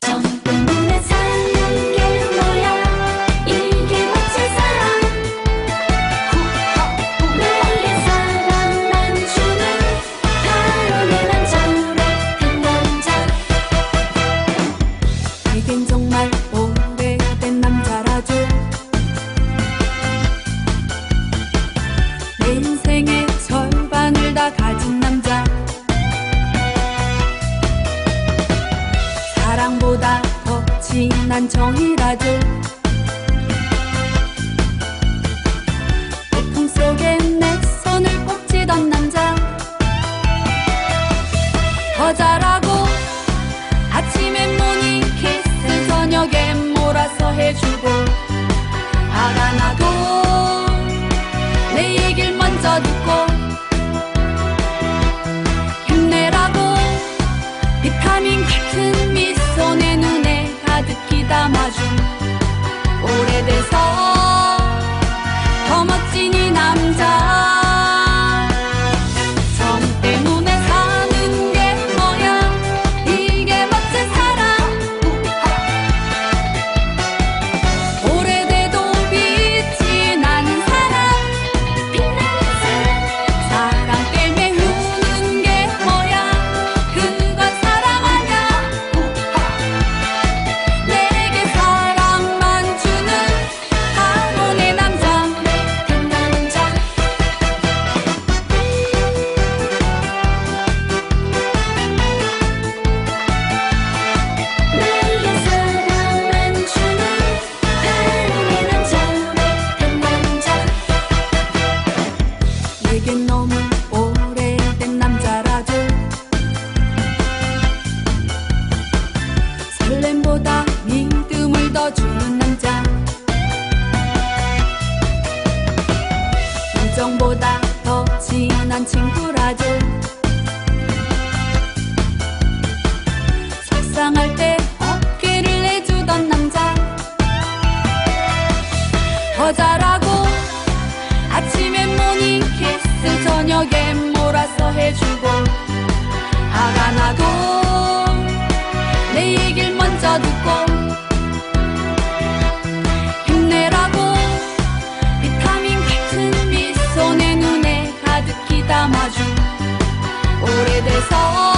Tell me. 한청이라도. 폭풍 속에 내 손을 꼭 쥐던 남자. 더 잘하고 아침에 모닝키스 저녁에 몰아서 해주고. 화가 나도 내 얘길 먼저 듣고. 비타민 같은 미 담아준 오래돼서 친구라죠 속상할 때 어깨를 내주던 남자. 허자라고 아침에 모닝 키스 저녁에 몰아서 해주고 Sau